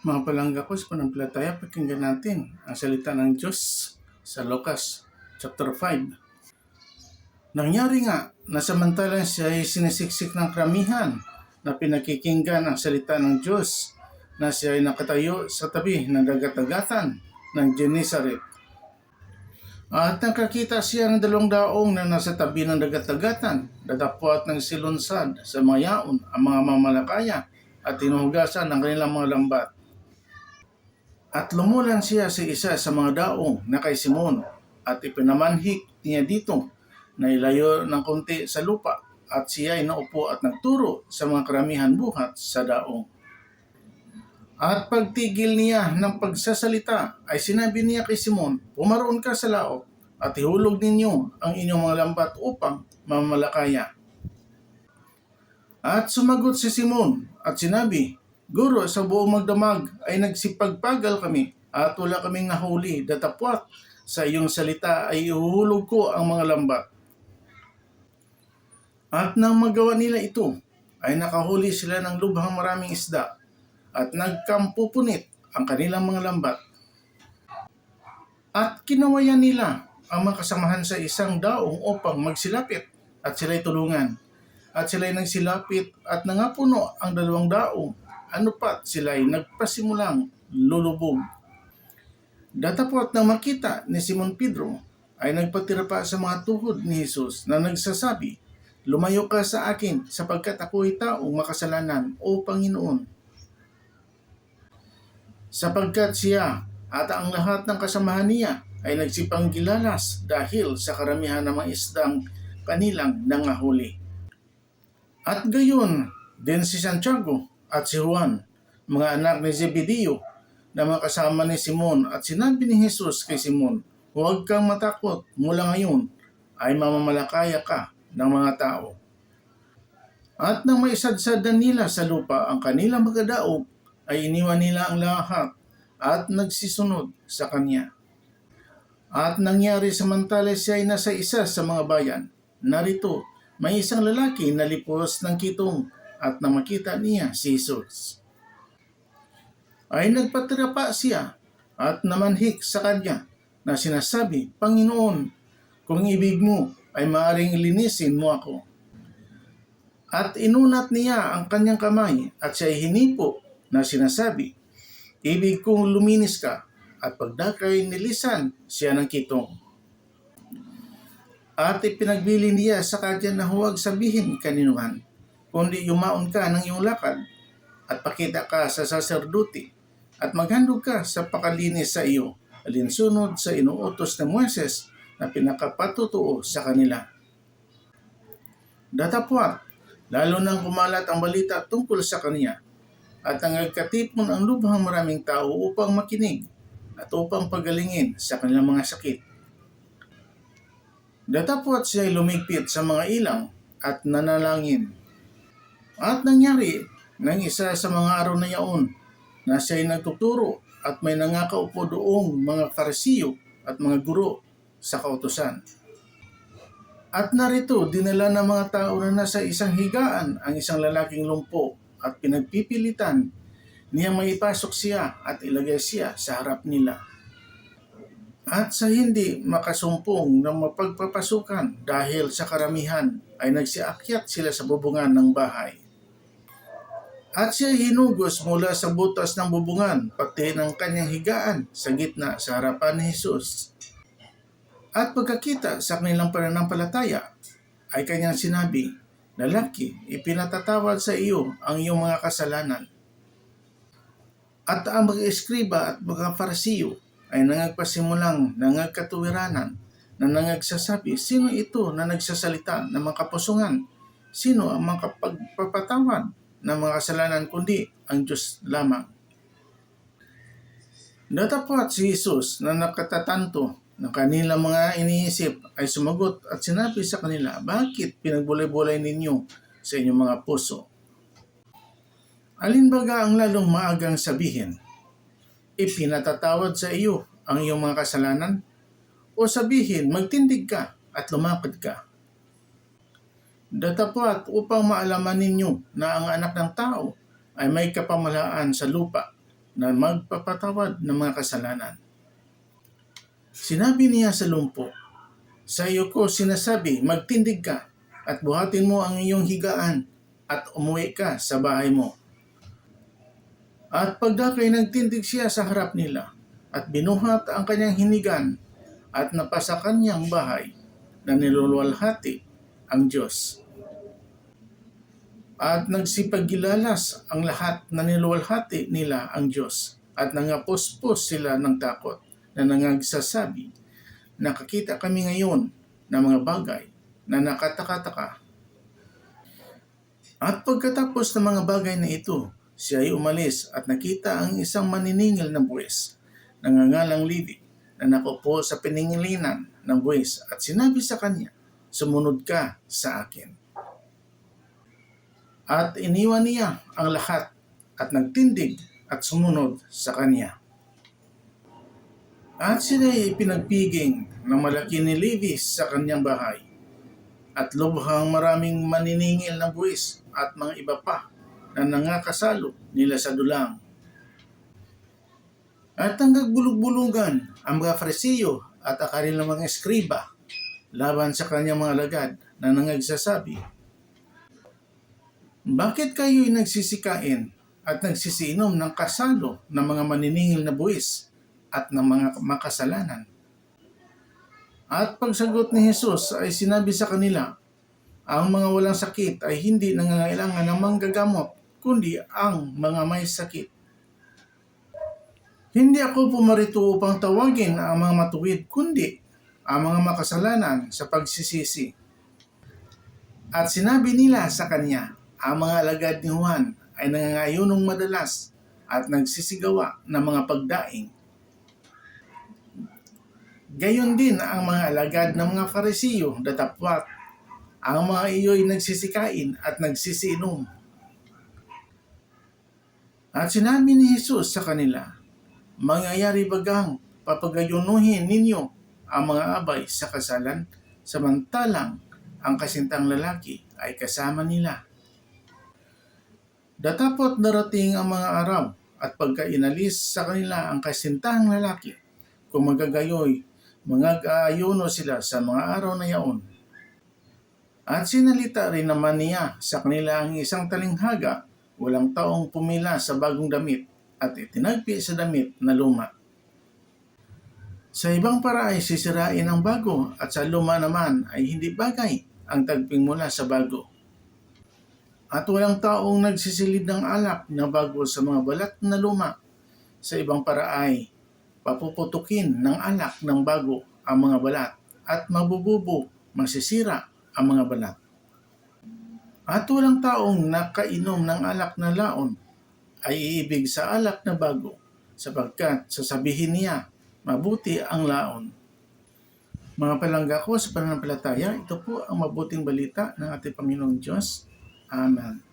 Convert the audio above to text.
Mga palangga ko sa panampalataya, pakinggan natin ang salita ng Diyos sa Lucas chapter 5. Nangyari nga na samantalang siya ay sinisiksik ng kramihan na pinakikinggan ang salita ng Diyos na siya ay nakatayo sa tabi ng dagat-dagatan ng Genesaret. At nakakita siya ng dalawang daong na nasa tabi ng dagat-dagatan, dadapot ng silunsad sa mga yaon ang mga mamalakaya at tinuhugasan ng kanilang mga lambat. At lumulan siya sa isa sa mga daong na kay Simon at ipinamanhik niya dito na ilayo ng konti sa lupa at siya ay naupo at nagturo sa mga karamihan buhat sa daong. At pagtigil niya ng pagsasalita ay sinabi niya kay Simon, Pumaroon ka sa laot at ihulog ninyo ang inyong mga lambat upang mamalakaya. At sumagot si Simon at sinabi, Guro, sa buong magdamag ay nagsipagpagal kami at wala kaming nahuli datapwat sa iyong salita ay ihuhulog ko ang mga lambat. At nang magawa nila ito, ay nakahuli sila ng lubhang maraming isda at nagkampupunit ang kanilang mga lambat. At kinawayan nila ang mga kasamahan sa isang daong upang magsilapit at sila'y tulungan. At sila'y nagsilapit at nangapuno ang dalawang daong. Ano pat sila'y nagpasimulang lulubog. Datapot na makita ni Simon Pedro ay nagpatira pa sa mga tuhod ni Jesus na nagsasabi, Lumayo ka sa akin sapagkat ako ay taong makasalanan o Panginoon. Sapagkat siya at ang lahat ng kasamahan niya ay nagsipang gilalas dahil sa karamihan ng mga isdang kanilang nangahuli. At gayon din si Santiago at si Juan, mga anak ni Zebedeo, na mga kasama ni Simon at sinabi ni Jesus kay Simon, Huwag kang matakot, mula ngayon ay mamamalakaya ka ng mga tao. At nang maisadsadan nila sa lupa ang kanilang magadaog, ay iniwan nila ang lahat at nagsisunod sa kanya. At nangyari samantala siya ay nasa isa sa mga bayan. Narito, may isang lalaki na lipos ng kitong at nang makita niya si Jesus. Ay nagpatira pa siya at namanhik sa kanya na sinasabi, Panginoon, kung ibig mo ay maaring linisin mo ako. At inunat niya ang kanyang kamay at siya ay hinipo na sinasabi, Ibig kong luminis ka at pagdakay nilisan siya ng kitong. At ipinagbili niya sa kanya na huwag sabihin kaninuman, kundi yumaon ka ng iyong lakad at pakita ka sa saserduti at maghandog ka sa pakalinis sa iyo alinsunod sa inuutos ng Moises na pinakapatutuo sa kanila. Datapwat, lalo nang kumalat ang balita tungkol sa kanya at nangagkatipon ang lubhang maraming tao upang makinig at upang pagalingin sa kanilang mga sakit. Datapwat siya lumigpit sa mga ilang at nanalangin. At nangyari ng isa sa mga araw na yaon na siya ay nagtuturo at may nangakaupo doong mga karisiyo at mga guro sa kautosan. At narito, dinala ng mga tao na nasa isang higaan ang isang lalaking lumpo at pinagpipilitan niyang maipasok siya at ilagay siya sa harap nila. At sa hindi makasumpong ng mapagpapasukan dahil sa karamihan ay nagsiakyat sila sa bubungan ng bahay. At siya hinugos mula sa butas ng bubungan pati ng kanyang higaan sa gitna sa harapan ni Jesus. At pagkakita sa kanilang pananampalataya ay kanyang sinabi, Lalaki, ipinatatawad sa iyo ang iyong mga kasalanan. At ang mga eskriba at mga farisiyo ay nangagpasimulang nangagkatuwiranan na nangagsasabi, sino ito na nagsasalita ng mga kapusungan? Sino ang mga pagpapatawad ng mga kasalanan kundi ang Diyos lamang? Natapat si Jesus na nakatatanto ng kanilang mga iniisip ay sumagot at sinabi sa kanila, Bakit pinagbulay-bulay ninyo sa inyong mga puso? Alin baga ang lalong maagang sabihin? Ipinatatawad sa iyo ang iyong mga kasalanan? O sabihin, magtindig ka at lumakad ka? Datapat upang maalaman ninyo na ang anak ng tao ay may kapamalaan sa lupa na magpapatawad ng mga kasalanan. Sinabi niya sa lumpo, Sa iyo ko sinasabi, magtindig ka at buhatin mo ang iyong higaan at umuwi ka sa bahay mo. At pagdakay nagtindig siya sa harap nila at binuhat ang kanyang hinigan at napasa kanyang bahay na niluluwalhati ang Diyos. At nagsipagilalas ang lahat na niluwalhati nila ang Diyos at nangapuspos sila ng takot na nangagsasabi, nakakita kami ngayon ng mga bagay na nakatakataka. At pagkatapos ng mga bagay na ito, siya ay umalis at nakita ang isang maniningil ng buwis, nangangalang Levi, na nakupo sa piningilinan ng buwis at sinabi sa kanya, sumunod ka sa akin. At iniwan niya ang lahat at nagtindig at sumunod sa kanya. At sila ay pinagpiging ng malaki ni Levi sa kanyang bahay. At lubhang maraming maniningil ng buwis at mga iba pa na nangakasalo nila sa dulang. At ang bulog-bulugan ang mga farisiyo at ang kanilang mga eskriba laban sa kanyang mga alagad na nangagsasabi, Bakit kayo'y nagsisikain at nagsisinom ng kasalo ng mga maniningil na buwis at ng mga makasalanan? At pagsagot ni Jesus ay sinabi sa kanila, ang mga walang sakit ay hindi nangangailangan ng manggagamot, kundi ang mga may sakit. Hindi ako pumarito upang tawagin ang mga matuwid, kundi ang mga makasalanan sa pagsisisi. At sinabi nila sa kanya, ang mga alagad ni Juan ay nangangayunong madalas at nagsisigawa ng mga pagdaing. Gayon din ang mga alagad ng mga farisiyo datapwat. Ang mga iyo'y nagsisikain at nagsisiinom. At sinabi ni Jesus sa kanila, mangyayari bagang papagayunuhin ninyo ang mga abay sa kasalan, samantalang ang kasintang lalaki ay kasama nila. Datapot darating ang mga araw at pagka inalis sa kanila ang kasintang lalaki, kung magagayoy, magagayuno sila sa mga araw na yaon. At sinalita rin naman niya sa kanila ang isang talinghaga, walang taong pumila sa bagong damit at itinagpi sa damit na luma. Sa ibang para ay sisirain ang bago at sa luma naman ay hindi bagay ang tagping mula sa bago. At walang taong nagsisilid ng alak na bago sa mga balat na luma. Sa ibang para ay papuputukin ng alak ng bago ang mga balat at mabububo, masisira ang mga balat. At walang taong nakainom ng alak na laon ay iibig sa alak na bago sapagkat sasabihin niya, mabuti ang laon. Mga palangga ko sa pananampalataya, ito po ang mabuting balita ng ating Panginoong Diyos. Amen.